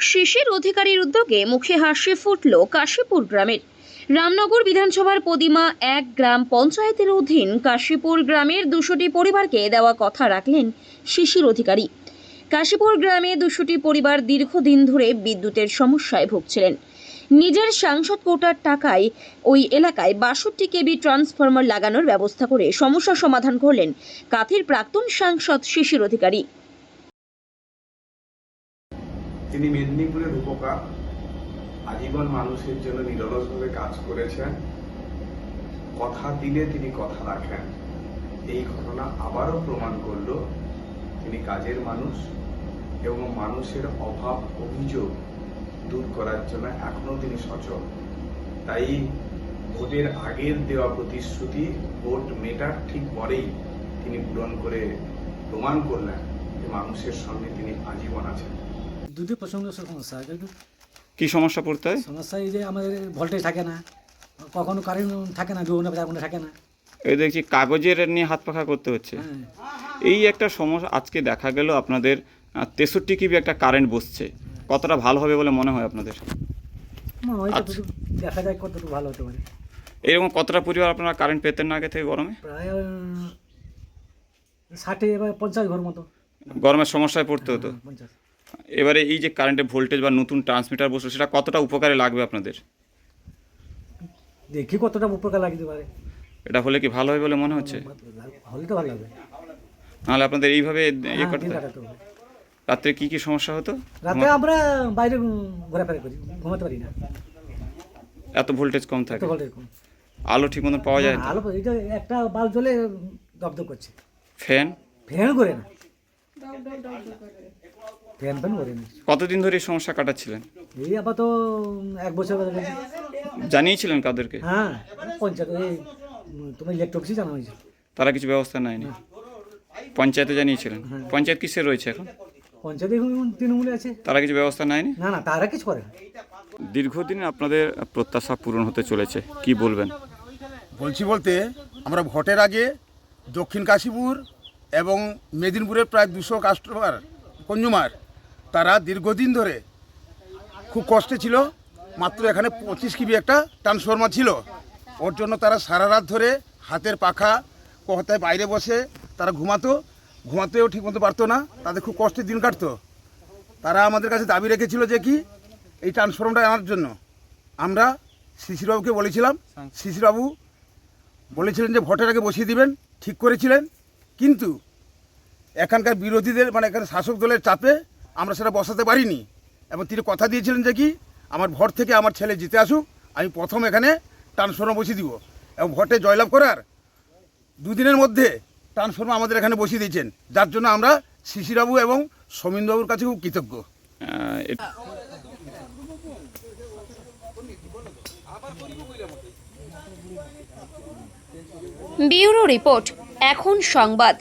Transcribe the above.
শিশির অধিকারীর উদ্যোগে মুখে হাসি ফুটল কাশীপুর গ্রামের। রামনগর বিধানসভার পদিমা এক গ্রাম পঞ্চায়েতের অধীন কাশীপুর গ্রামের দুশোটি পরিবারকে দেওয়া কথা রাখলেন শিশির অধিকারী। কাশীপুর গ্রামে দুশোটি পরিবার দীর্ঘদিন ধরে বিদ্যুতের সমস্যায় ভুগছিলেন। নিজের সাংসদ কোটার টাকায় ওই এলাকায় বাষট্টি কেবি ট্রান্সফরমার লাগানোর ব্যবস্থা করে সমস্যা সমাধান করলেন কাথির প্রাক্তন সাংসদ শিশির অধিকারী। তিনি মেদিনীপুরের উপকার আজীবন মানুষের জন্য নিরলসভাবে কাজ করেছেন। কথা দিলে তিনি কথা রাখেন। এই ঘটনা আবারও প্রমাণ করল তিনি কাজের মানুষ এবং মানুষের অভাব, অভিযোগ দূর করার জন্য এখনও তিনি সচল। তাই ভোটের আগের দেওয়া প্রতিশ্রুতি, ভোট মেটার ঠিক পরেই তিনি পূরণ করে প্রমাণ করলেন যে মানুষের সঙ্গে তিনি আজীবন আছেন। দুধে প্রচণ্ড সমস্যা কিন্তু কি সমস্যা পড়তে হয়? সমস্যা এই যে আমাদের ভোল্টেজ থাকে না কখনো কারেন্ট থাকে না বিভিন্ন ঘণ্টা থাকে না। এই দেখছি কাগজের নিয়ে হাত পাখা করতে হচ্ছে। হ্যাঁ। এই একটা সমস্যা আজকে দেখা গেল আপনাদের তেষট্টি কিবি একটা কারেন্ট বসছে। কতটা ভালো হবে বলে মনে হয় আপনাদের? আচ্ছা। দেখা যায় কতটুকু ভালো হতে পারে। এরকম কতটা পরিবার আপনারা কারেন্ট পেতেন না আগে থেকে গরমে? প্রায় ষাটে এবার পঞ্চাশ ঘর মতো। গরমের সমস্যায় পড়তে হতো। হ্যাঁ, পঞ্চাশ। এবারে এই যে কারেন্টের ভোল্টেজ বা নতুন ট্রান্সমিটার বসল সেটা কতটা উপকারে লাগবে আপনাদের? দেখি কতটা উপকার লাগতে পারে। এটা হলে কি ভালো হবে বলে মনে হচ্ছে? হলে তো ভালো লাগবে নাহলে আপনাদের এইভাবে ইয়ে হ্যাঁ, করতে দিন রাত্রে কি কি সমস্যা হতো? রাতে আমরা বাইরে ঘোরাফেরা করি ঘুমাতে পারি না। এত ভোল্টেজ কম থাকে। আলো ঠিক মতন পাওয়া যায় হ্যাঁ, আলো এই যে একটা বাল জ্বলে দপদপ করছে। ফ্যান? ফ্যান করে না। কতদিন ধরে এই সমস্যা কাটাচ্ছিলেন? এই আবার তো এক বছর হয়ে জানিয়েছিলেন কাদেরকে? হ্যাঁ পঞ্চায়েত এই তোমার ইলেকট্রিক্সই জানা হয়েছে। তারা কিছু ব্যবস্থা নেয়নি? পঞ্চায়েতে জানিয়েছিলেন? হ্যাঁ। পঞ্চায়েত কিসে রয়েছে এখন? পঞ্চায়েত এখন তৃণমূলে আছে। তারা কিছু ব্যবস্থা নেয়নি? না না তারা কিছু করে দীর্ঘদিন আপনাদের প্রত্যাশা পূরণ হতে চলেছে কি বলবেন? বলছি বলতে আমরা ভোটের আগে দক্ষিণ কাশীপুর এবং মেদিনীপুরের প্রায় দুশো কাস্টমার কনজুমার তারা দীর্ঘদিন ধরে খুব কষ্টে ছিল। মাত্র এখানে পঁচিশ কিবি একটা ট্রান্সফর্মার ছিল। ওর জন্য তারা সারা রাত ধরে হাতের পাখা, কোথায় বাইরে বসে তারা ঘুমাতো। ঘুমাতেও ঠিকমতো পারতো না। তাদের খুব কষ্টে দিন কাটতো। তারা আমাদের কাছে দাবি রেখেছিল যে কি, এই ট্রান্সফরমারটা আনার জন্য। আমরা শিশিরবাবুকে বলেছিলাম, শিশিরবাবু বলেছিলেন যে ভোটের আগে বসিয়ে দিবেন, ঠিক করেছিলেন। কিন্তু এখানকার বিরোধীদের মানে এখানে শাসক দলের চাপে আমরা সেটা বসাতে পারিনি। এবং তিনি কথা দিয়েছিলেন যে কি, আমার ভোট থেকে আমার ছেলে জিতে আসুক, আমি প্রথম এখানে ট্রান্সফর্মার বসিয়ে দিব। এবং ভোটে জয়লাভ করার দুদিনের মধ্যে ট্রান্সফর্মার আমাদের এখানে বসিয়ে দিয়েছেন। যার জন্য আমরা শিশিরবাবু এবং সমীনবাবুর কাছে খুব কৃতজ্ঞ। ব্যুরো রিপোর্ট, এখন সংবাদ।